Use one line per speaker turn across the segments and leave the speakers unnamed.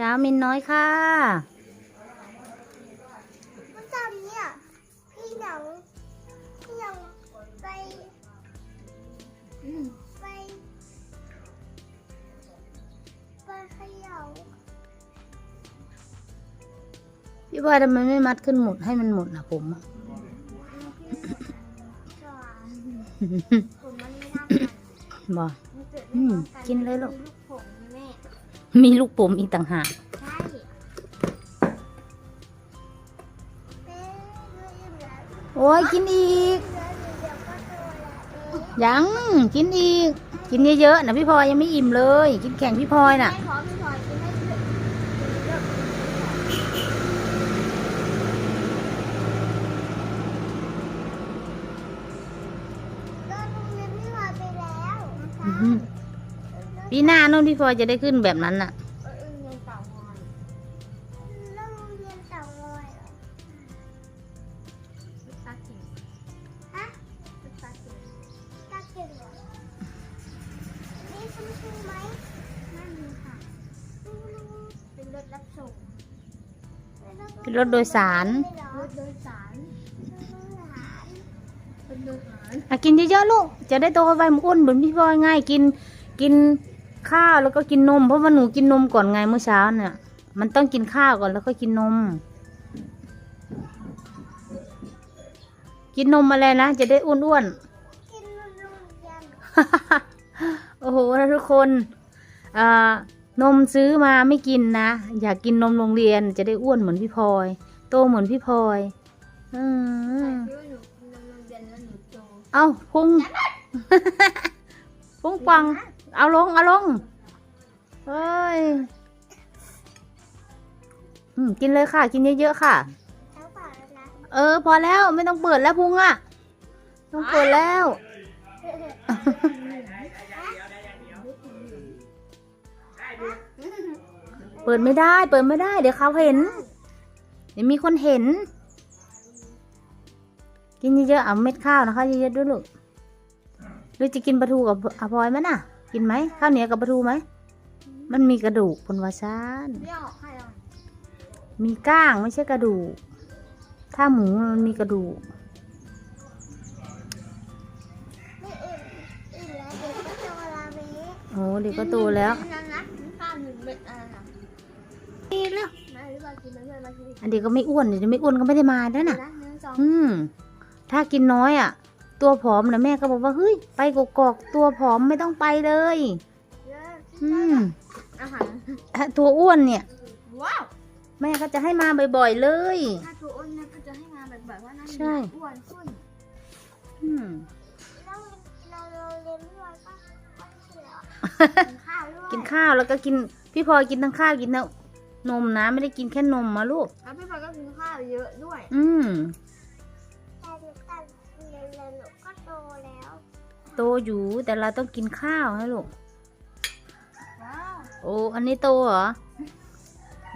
เช้ามินน้อยค่ะ
เมื่อตอนนี้อะพี่หนังพี่หนังไปไปไปเขย่า
พี่บอยทำไมไม่มัดขึ้นหมุดให้มันหมุดนะผมอะ
ก่อนผมมันไม่น่ามัน
บอย
มันเกิด
อื
ไม่
ม
พร้อมกัน
กินเลยลูก
มีลูกผ
มอีกต่างหาก
ใช่แม่ด้วยอิ่มแล้ว
โอ้ยกินอีก
เดี๋ยวเดี๋ยวก็โตแล้วเอง
ยังกินอีก กินเยอะๆนะพี่พลอยยังไม่อิ่มเลย กินแข่งพี่พลอยน่ะ
ไม่พร้อมพี่พลอยกินไม่เสร็จเลิกโรงเรียนพี่พลอยไปแล้วนะคะ
อื้อหือ ปีหน้านู่นพี่พลอยจะได้ขึ้นแบบนั้นน่ะ
เออโรงเรียนเต่างอยเลิกโรงเรียนเต่างอยเหรอตาเก่งฮะตาเก่งตาเก่งเหรอนี่คุณครูไหมไม่มีค่ะเป็นรถรับส่ง
เป็นรถโดยสาร
รถโดยสารเป็นโดยสาร
อะกินเยอะๆลูก จะได้โตไปมันอ้วนเหมือนพี่พลอยง่ายกินกิน ข้าวแล้วก็กินนม เพราะว่าหนูกินนมก่อนไงเมื่อเช้าเนี่ย มันต้องกินข้าวก่อนแล้วก็กินนม กินนมอะไรนะจะได้อ้วนๆ
กินนมโรงเรียน
โอ้โหนะทุกคนอ่านมซื้อมาไม่กินนะ อยากกินนมโรงเรียนจะได้อ้วนเหมือนพี่พลอย โตเหมือนพี่พลอยอืม
คิดว่าหนูกินนมโรงเรียนแล้วหนูโต
เอาพุงพุงปัง เอาลง เอาลง เฮ้ย อืม กินเลยค่ะ กินเยอะๆค่ะ
ทั้งปากแล้วนะ
เออ พอแล้วไม่ต้องเปิดแล้วพุงอะต้องเปิดแล้ว เปิดไม่ได้ เปิดไม่ได้ เดี๋ยวเขาเห็น เดี๋ยวมีคนเห็น กินเยอะๆเอาเม็ดข้าวนะคะเยอะๆด้วยลูกหรือจะกินปลาทูกับอาพลอยไหมน่ะ กินไหมข้าวเหนียวกับปลาทูไหม มันมีกระดูกคนวาซาน
ไม่ออกให้หรอก
มีก้างไม่ใช่กระดูก ถ้าหมูมันมีกระดูก
ไม่อิ่มอิ่มแล้วเดี๋ยวก็โตแล้วนี้
โอ้เด็กก็โตแล้ว
นั่นนะข้าวหนึ่งเม็ดอะไรนะ
นี่แล้ว
มาหรือเปล่ากินมาเพื่อนมากิน
อันเด็กก็ไม่อ้วนเดี๋ยวไม่อ้วนก็ไม่ได้มาแล้วน่ะ
นะหนึ่งสอง
อืม ถ้ากินน้อยอะ ตัวผอมนะแม่ก็บอกว่าเฮ้ยไปกกอกๆตัวผอมไม่ต้องไปเลย
เยอะ
อืม
อาหาร
อะตัวอ้วนเนี่ย
ว้าว
แม่ก็จะให้มาบ่อยๆเลย
ถ้าตัวอ้วนนะก็จะให้มาแบบแบบว่านั่น
ใช่
อ้วนขึ้น
อืม
แล้วเราเราเรียนด้วยก็ก็เสียกินข้าวด้วย
กินข้าวแล้วก็กินพี่พลอยกินทั้งข้าวกินทั้งนมนะไม่ได้กินแค่นมมาลูก
แล้วพี่พลอยก็กินข้าวเยอะด้วย
อืม
แต่หนูแต่ เรียนแล้วหนูก็โตแล้ว
โตอยู่แต่เราต้องกินข้าวนะลูก
ว้าว
โอ้อันนี้โตเหรอ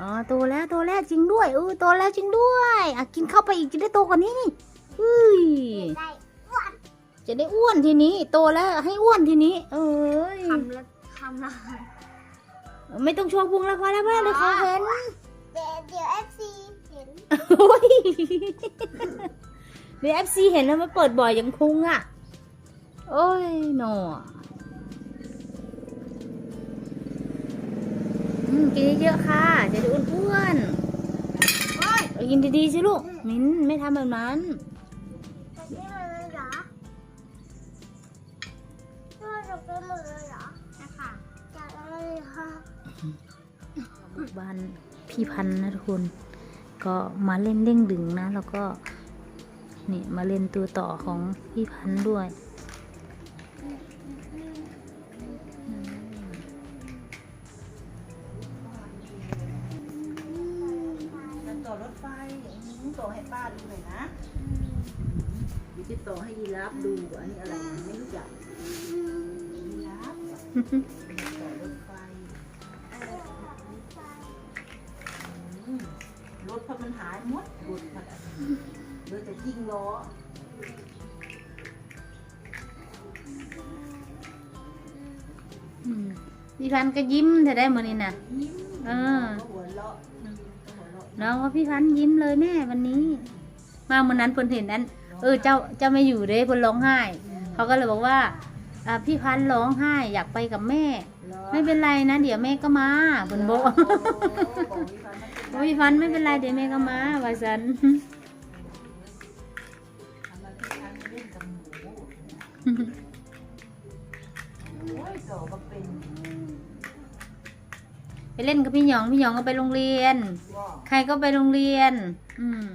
อ๋อโตแล้วโตแล้วจริงด้วยเออโตแล้วจริงด้วยอะกินเข้าไปอีกจะได้โตกว่านี้นี่เฮ้ย
ได้อ้วน
จะได้อ้วนทีนี้ โตแล้วให้อ้วนทีนี้ เอ้ย
คำละคำละ
ไม่ต้องโชว์พุงแล้วพอแล้วพอแล้วเดี๋ยวเขาเห็น
เดี๋ยวเดี๋ยวเอฟซีเห็น
โอ้ยเดี๋ยวเอฟซีเห็นแล้วมาเปิดบ่อยอย่างพุงอะ โอ้ยหนออืมกินเยอะๆค่ะ จะได้อ้วนๆ
โอ้ย
เอากินดีๆสิลูก มิ้นไม่ทำแบบนั้น
จะกินหมดเลยเหรอพ่อจะกินหมดเลยเหรอใช่ค่ะจะเลยค่ะ
บ้านพี่พันธุ์นะทุกคน ก็มาเล่นเด้งดึงนะ แล้วก็ นี่มาเล่นตัวต่อของพี่พันธ์ด้วย
จะต่อรถไฟอืมต่อให้ป้าดูหน่อยนะเดี๋ยวจะต่อให้ยีราฟดูอันนี้อะไรไม่รู้จักยีราฟ พี่พัน
ธุ์ก็ยิ้มแต่ได้เหมือนนี่นะ
ยิ้ม
เออ
ก็หัวเราะก็หัวเราะ
น้องว่าพี่พันธุ์ยิ้มเลยแม่วันนี้ มาวันนั้นเพิ่นเห็นนั้น เออเจ้าเจ้าไม่อยู่เด้เพิ่นร้องไห้ เขาก็เลยบอกว่าอ่าพี่พันธุ์ร้องไห้อยากไปกับแม่ ไม่เป็นไรนะ เดี๋ยวแม่ก็มาเพิ่นบอก
โอ้โหบอกพี่พันไม่เป็นไร
เดี๋ยวแม่ก็มาว่าซัน
ทำไมพี่พันธุ์ไม่เล่นกับหมูโอ้ยโตก็เป็น
ไปเล่นกับพี่หยองพี่หยองก็ไปโรงเรียน
ว่า
ใครก็ไปโรงเรียน อืม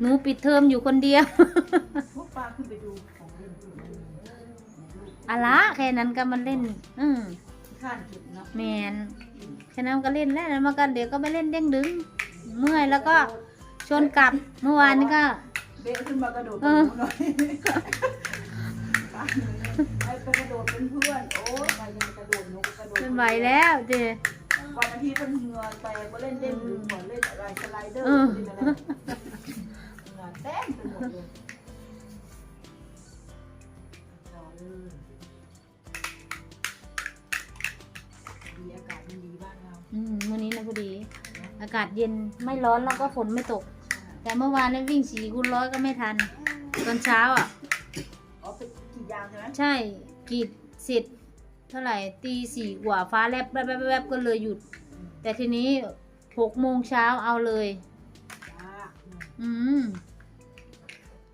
หนูปิดเทอมอยู่คนเดียว
พวกปลาขึ้นไปดูของเล่นอื่น
อะละแค่นั้นก็มันเล่น อืม
ข้านเก็บเนาะ
แมนแค่นั้นก็เล่นแล้วแล้วมากันเดี๋ยวก็ไปเล่นเด้งดึง เมื่อยแล้วก็ชวนกลับเมื่อวานนี้ก็
เบะขึ้นมากระโดด
เอ
กับ
อ
หนูหน่อยปลาไปไปกระโดดเป็นเพื่อนโอ้ยไปยังกระโดดหนูก็กระโดด
ไม่ไหวแล้วเจ
วันอาทิตย์เป็นเหงื่อแตกมาเล่นเด้งดึงเหมือนเล่นอะไรสไลเดอร์
เออ
เหงื่อแต้มไปหมดเลยรอเลยดีอากาศมันดีบ้านเรา
อืมมื้อนี้นะพอดี อากาศเย็นไม่ร้อนแล้วก็ฝนไม่ตก แต่เมื่อวานนี้วิ่งสี่คูณร้อยก็ไม่ทัน ตอนเช้าอะ
อ๋อเป็นกี่ยางใช่ไหม
ใช่กรีดเสร็จเท่าไหร่ตีสี่กว่าฟ้าแลบแวบแวบแวบก็เลยหยุด แต่ทีนี้หกโมงเช้าเอาเลย
จ้า
อืม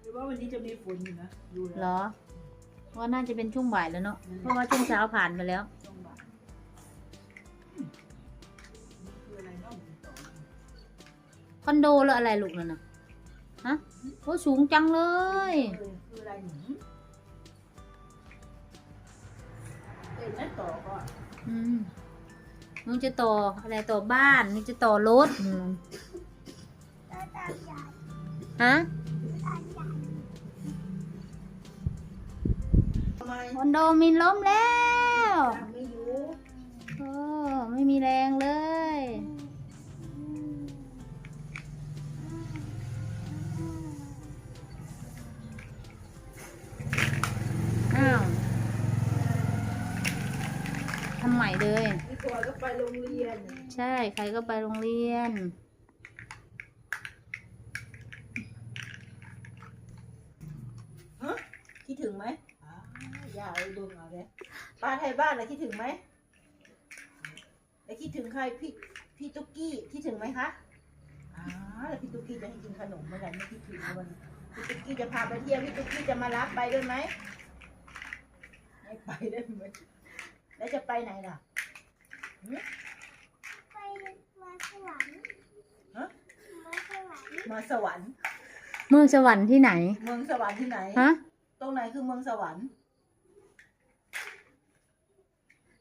หรือว่าวันนี้จะมีฝนอยู่นะดู
เหร
แล้ว
อว่าน่าจะเป็นช่วงบ่ายแล้วเนาะเพราะว่าช่วงเช้าผ่านไปแล้ว
ช่วงบ่ายนี่คืออะไรเนาะหมุนต่อ
คอนโดหรืออะไรลูกนั่นน่ะฮะโอ้สูงจังเลย
เออคืออะไรหนูเอ็นนั่นต่อก็
อืม มึงจะต่ออะไรต่อบ้านนี่จะต่อรถอืม
ตาตาใหญ่
ฮะ
ตาใหญ่
ทำไม
คอนโดมินล้มแล้ว
ยังไม่อยู่
โอ้ ไม่มีแรงเลยำใหม่เลย
พี่ตัวก็ไปโรงเรียน
ใช่ ใครก็ไปโรงเรียน
ฮะ คิดถึงไหมอ้าวอย่าเอาดวงเอาเลยป้าไทยบ้านนะคิดถึงไหมแล้วคิดถึงใครพี่พี่ตุ๊กกี้คิดถึงไหมคะอ้าวแล้วพี่ตุ๊กกี้จะให้กินขนมเมื่อไหร่ไม่คิดถึงมันพี่ตุ๊กกี้จะพาไปเที่ยวพี่ตุ๊กกี้จะมารับไปด้วยไหมไม่ไปได้ไหม แล้วจะไปไหนล่ะหึ
ไปมาสวรรค์
ฮะ
มาสวรรค์
มาสวรรค์
เมืองสวรรค์ที่ไหน
เมืองสวรรค์ที่ไหน
ฮะ
ตรงไหนคือเมืองสวรรค์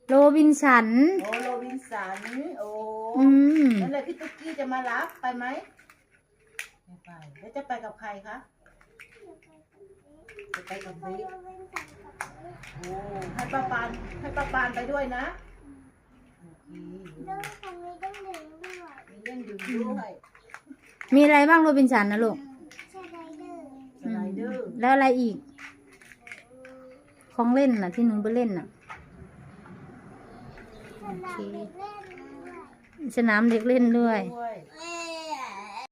โรบินสัน
โอ้โรบินสัน โอ้
อืม
นั่นแหละพี่ตุ๊กกี้จะมารับไปไหมไม่ไป แล้วจะไปกับใครคะ จะไปกับ
ไป
บิ๊ก
โรงเรียนสันกับเด็ก
โอ้ให้ป้าปานให้ป้าปานไปด้วยนะโอเค
เรื่องคันนี้ต้องหนึ่งด้วย
มีเรื่องดื่มด้วย
มีอะไรบ้างโรบินสันนะลูก
ใช่ไรเดอร์
สไลเดอร์
แล้วอะไรอีก ของเล่นน่ะที่หนูไปเล่นน่ะ
สนามเด็กเล่นด้วย
สนามเด็กเล่นด้วย
ด้วย
แม่